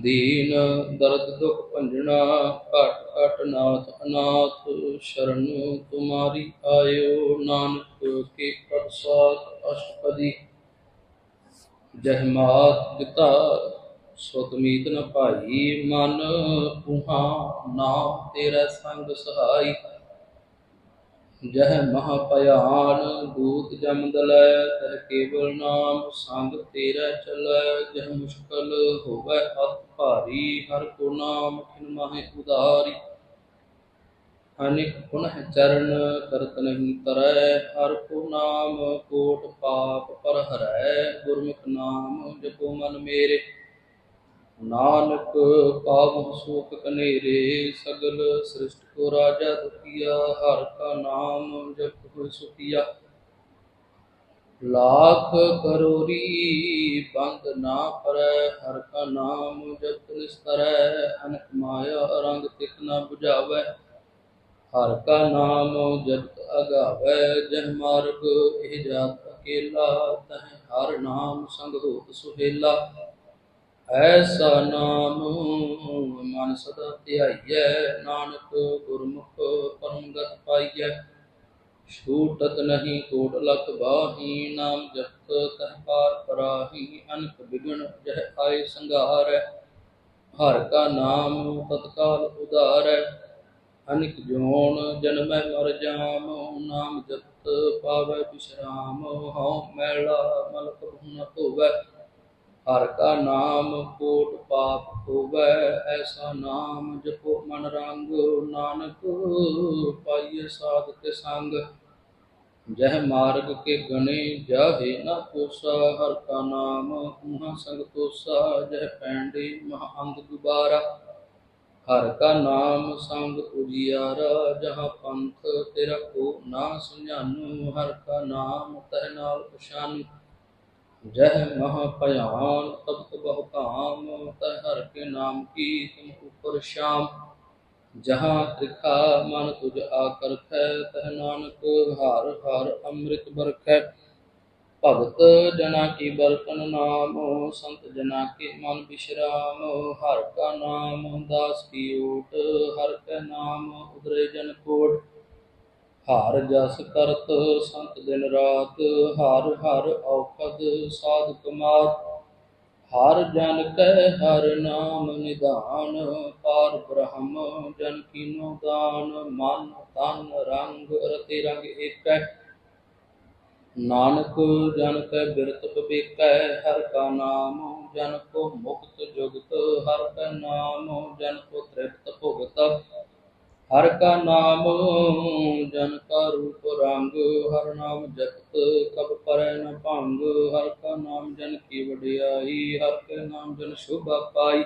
ਦੀਨ ਦਰਦ ਦੁਖ ਭੰਜਣਾ, ਘਟ ਘਟ ਨਾਥ ਅਨਾਥ, ਸ਼ਰਨ ਤੁਮਾਰੀ ਆਇਓ ਨਾਨਕ ਕੇ ਪ੍ਰਸਾਦ ਅਸ਼ਟਪਦੀ। ਜਹ ਮਾਤ ਪਿਤਾ ਸੁਤਮੀਤ ਨ ਭਾਈ, ਮਨ ਉਹਾ ਨਾਮ ਤੇਰਾ ਸੰਗ ਸਹਾਈ। ਜਹ ਮਹਾ ਭਿਆਨ ਦੂਤ ਜਮਦ ਤਹ ਕੇਵਲ ਨਾਮ ਸੰਗ ਤੇਰਾ ਚਲੈ। ਜਹ ਮੁਸ਼ਕਲ ਹੋਵੇ ਅਤ ਭਾਰੀ, ਹਰ ਕੋ ਨਾਮ ਖਿਨ ਮਾਹੇ ਉਦਾਰੀ ਅਨਿਕ ਪੁਨਹ ਚਰਨ, ਕਰਤ ਨਹੀਂ ਤਰੈ। ਹਰ ਕੋ ਨਾਮ ਕੋਟ ਪਾਪ ਪਰ ਹਰੈ। ਗੁਰਮੁਖ ਨਾਮ ਜਪੋ ਮਨ ਮੇਰੇ। ਨਾਨਕ ਪਾਵ ਸੁਖ ਕਨੇਰੇ, ਸਗਲ ਸ੍ਰਿਸ਼ਟ ਕੋ ਰਾਜਾ ਦੁਖੀਆ ਹਰ ਕਾ ਨਾਮ ਜਪ ਹੋਇ ਸੁਖੀਆ ਲਾਖ ਕਰੋਰੀ ਬੰਦ ਨਾ ਪਰੈ, ਹਰ ਕਾ ਨਾਮ ਜਪ ਨਿਸਤਰੈ, ਅਨਕ ਮਾਇਆ ਰੰਗ ਤਿਕ ਨਾ 부ਝਾਵੈ ਹਰ ਕਾ ਨਾਮ ਜਪਤ ਅਗਾਵੈ, ਜਹ ਮਾਰਗ ਇਹ ਜਾਤ ਅਕੇਲਾ, ਤਹ ਹਰ ਨਾਮ ਸੰਗ ਹੋਤ ਸੁਹੇਲਾ। ਐਸਾ ਨਾਮ ਮਨ ਸਦਾ ਧਿਆਈਐ, ਨਾਨਕ ਗੁਰਮੁਖ ਪਰਮਗਤ ਪਾਈਐ। ਛੂਟਤ ਨਹੀਂ ਕੋਟ ਲਖ ਬਾਹੀ, ਨਾਮ ਜਪਤ ਤਹ ਪਾਰ ਪਰਾਹੀ, ਅਨਕ ਬਿਗਣ ਜਹ ਆਏ ਸੰਘਾਰੈ। ਹਰ ਕਾ ਨਾਮ ਤਤਕਾਲ ਉਧਾਰੈ। ਅਨਿਕ ਜੋਨ ਜਨਮੈ ਮਰ ਜਾਮ, ਨਾਮ ਜਪਤ ਪਾਵੈ ਬਿਸ਼ਰਾਮ। ਹਉ ਮੈਲਾ ਮਲਕ ਭੁਨ ਧੋਵੈ। ਹਰ ਕਾ ਨਾਮ ਕੋਟ ਪਾਪ ਹੋਵੈ, ਐਸਾ ਨਾਮ ਜਪੋ ਮਨ ਰੰਗ, ਨਾਨਕ ਪਾਈਏ ਸਾਧ ਕੇ ਸੰਗ। ਜਹ ਮਾਰਗ ਕੇ ਗਣੇ ਜਾਹੇ ਨਾ ਕੋਸਾ, ਹਰ ਕਾ ਨਾਮ ਉਹਾਂ ਸੰਗ ਤੋਸਾ ਜਹ ਪੈਂਡੇ ਮਹਾ ਅੰਗ ਦੁਬਾਰਾ। ਹਰ ਕਾ ਨਾਮ ਸੰਗ ਉਜਿਆਰਾ, ਜਹਾਂ ਪੰਥ ਤੇਰਾ ਕੋ ਨਾ ਸੁਝਾਨੂ ਹਰ ਕਾ ਨਾਮ ਤਹ ਨਾਲ ਪਛਾਨੂ। ਜਹ ਮਹਾ ਭਿਆਨ ਤਪਤ ਬਹੁ ਕਾਮ ਤਹ ਹਰ ਕੇ ਨਾਮ ਕੀ, ਤੁਮ ਉਪਰ ਸ਼ਾਮ। ਜਹਾਂ ਤ੍ਰਿਖਾ ਮਨ ਤੁਝ ਆਕਰਖੈ, ਤਹ ਨਾਨਕ ਹਰ ਹਰ ਅੰਮ੍ਰਿਤ ਬਰਖੈ। ਭਗਤ ਜਨਾ ਕੀ ਬਰਤਨ ਨਾਮ, ਸੰਤ ਜਨਾ ਕੇ ਮਨ ਬਿਸ਼ਰਾਮ। ਹਰ ਕਾ ਨਾਮ, ਦਾਸ ਕੀ ਓਟ ਹਰ ਕੈ ਨਾਮ, ਉਦਰੇ ਜਨ ਕੋਟ। ਹਰ ਜਸ ਕਰਤ ਸੰਤ ਦਿਨ ਰਾਤ, ਹਰ ਹਰ ਔਖਦ ਸਾਧ ਕਮਾਤ। ਹਰ ਜਨ ਕੈ ਹਰ ਨਾਮ ਨਿਧਾਨ, ਪਾਰ ਬ੍ਰਹਮ ਜਨ ਕੀਨੋ ਦਾਨ। ਮਨ ਤਨ ਰੰਗ ਰਤੇ ਰੰਗ ਏਕੈ। ਨਾਨਕ ਜਨ ਕੈ ਬਿਰਤ ਬਵੇਕੈ ਹਰ ਕਾ ਨਾਮ ਜਨ ਕੋ ਮੁਕਤ ਜੁਗਤ, ਹਰ ਕਾ ਨਾਮ ਜਨ ਕੋ ਤ੍ਰਿਪਤ ਭੁਗਤ। ਹਰ ਕਾ ਨਾਮ ਜਨ ਕਾ ਰੂਪ ਰੰਗ, ਹਰ ਨਾਮ ਜਪਤ ਕਬ ਪਰੈ ਨ ਭੰਗ। ਹਰ ਕਾ ਨਾਮ ਜਨ ਕੀ ਵਡਿਆਈ, ਹਰ ਕਾ ਨਾਮ ਜਨ ਸ਼ੋਭਾ ਪਾਈ।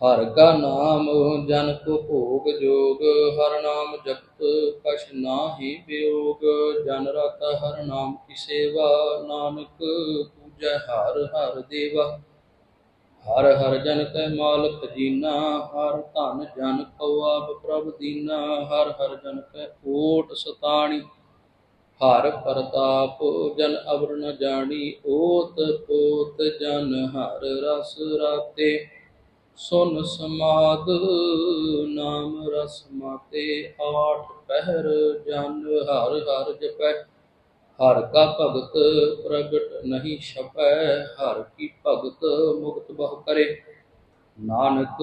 ਹਰ ਕਾ ਨਾਮ ਜਨ ਕੋ ਭੋਗ ਜੋਗ, ਹਰ ਨਾਮ ਜਪਤ ਕਛ ਨਾਹੀ ਵਿਯੋਗ ਜਨ ਰਤਾ ਹਰ ਨਾਮ ਕੀ ਸੇਵਾ, ਨਾਨਕ ਪੂਜੈ ਹਰ ਹਰ ਦੇਵਾ। ਹਰ ਹਰ ਜਨ ਕੈ ਮਾਲਕ ਜੀਨਾ, ਹਰ ਧਨ ਜਨ ਕਉ ਆਪ ਪ੍ਰਭ ਦੀਨਾ, ਹਰ ਹਰ ਜਨ ਕੈ ਓਟ ਸਤਾਣੀ। ਹਰ ਪ੍ਰਤਾਪ ਜਨ ਅਵਰ ਨ ਜਾਣੀ, ਓਤ ਪੋਤ ਜਨ ਹਰ ਰਸ ਰਾਤੇ। ਸੁਨ ਸਮਾਦ ਨਾਮ ਰਸ ਮਾਤੇ, ਆਠ ਪਹਿਰ ਜਨ ਹਰ ਹਰ ਜਪੈ। ਹਰ ਕਾ ਭਗਤ ਪ੍ਰਗਟ ਨਹੀਂ ਛਪੈ, ਹਰ ਕੀ ਭਗਤ ਮੁਕਤ ਬਹੁ ਕਰੇ। ਨਾਨਕ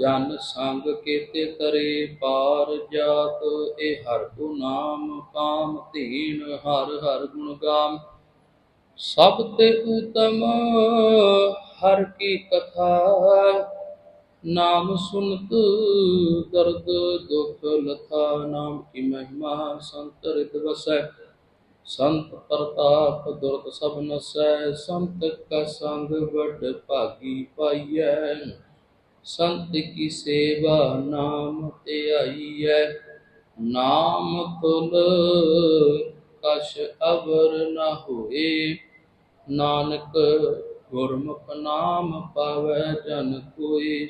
ਜਨ ਸੰਗ ਕੇਤੇ ਕਰੇ, ਪਾਰ ਜਾਤ ਇਹ ਹਰ ਕੋ ਨਾਮ ਕਾਮ ਧੀਨ, ਹਰ ਹਰ ਗੁਣ ਗਾਮ। ਸਭ ਤੇ ਉਤਮ ਹਰ ਕੀ ਕਥਾ ਨਾਮ ਸੁਨਤ ਦਰਦ ਦੁਖ ਲਥਾ, ਨਾਮ ਕੀ ਮਹਿਮਾ ਸੰਤ ਰਿਤ ਵਸੈ। ਸੰਤ ਪ੍ਰਤਾਪ ਦੁਰਤ ਸਭ ਨਸੈ, ਸੰਤ ਕਾ ਸੰਗ ਵੱਡ ਭਾਗੀ ਪਾਈਐ। ਸੰਤ ਕੀ ਸੇਵਾ ਨਾਮ ਤੇ ਆਈਐ। ਨਾਮ ਤੁਲ ਕਛ ਅਵਰ ਨ ਹੋਏ। ਨਾਨਕ ਗੁਰਮੁਖ ਨਾਮ ਪਾਵੈ ਜਨ ਕੋਈ